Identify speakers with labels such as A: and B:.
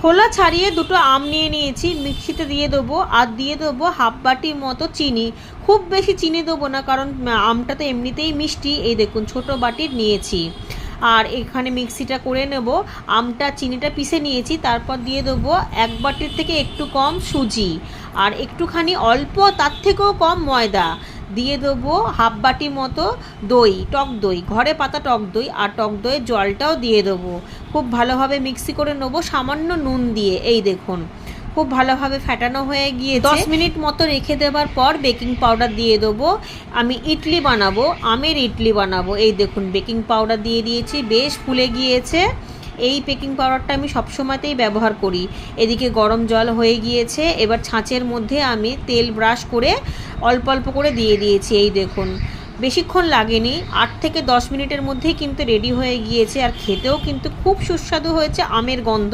A: খোলা ছাড়িয়ে দুটো আম নিয়ে নিয়েছি। মিক্সিতে দিয়ে দেবো আর দিয়ে দেবো হাফ বাটির মতো চিনি। খুব বেশি চিনি দেবো না, কারণ আমটা তো এমনিতেই মিষ্টি। এই দেখুন, ছোট বাটির নিয়েছি। আর এখানে মিক্সিটা করে নেব। আমটা, চিনিটা পিষে নিয়েছি। তারপর দিয়ে দেবো এক বাটির থেকে একটু কম সুজি। আর একটুখানি অল্প, তার থেকেও কম ময়দা। দিয়ে দেবো হাফ বাটি মতো দই, টক দই। ঘরে পাতা টক দই আর টক দইয়ের জলটাও দিয়ে দেবো। খুব ভালোভাবে মিক্সি করে নেব সামান্য নুন দিয়ে, এই দেখুন। খুব ভালোভাবে ফ্যাটানো হয়ে গিয়ে দশ মিনিট মতো রেখে দেওয়ার পর বেকিং পাউডার দিয়ে দেবো। আমি ইডলি বানাবো, আমের ইডলি বানাবো। এই দেখুন, বেকিং পাউডার দিয়ে দিয়েছি, বেশ ফুলে গিয়েছে। এই বেকিং পাউডারটা আমি সবসময়তেই ব্যবহার করি। এদিকে গরম জল হয়ে গিয়েছে, এবার ছাঁচের মধ্যে আমি তেল ব্রাশ করে অল্প অল্প করে দিয়ে দিয়েছি, এই দেখুন। বেশিক্ষণ লাগেনি, আট থেকে দশ মিনিটের মধ্যেই কিন্তু রেডি হয়ে গিয়েছে, আর খেতেও কিন্তু খুব সুস্বাদু হয়েছে আমের গন্ধ।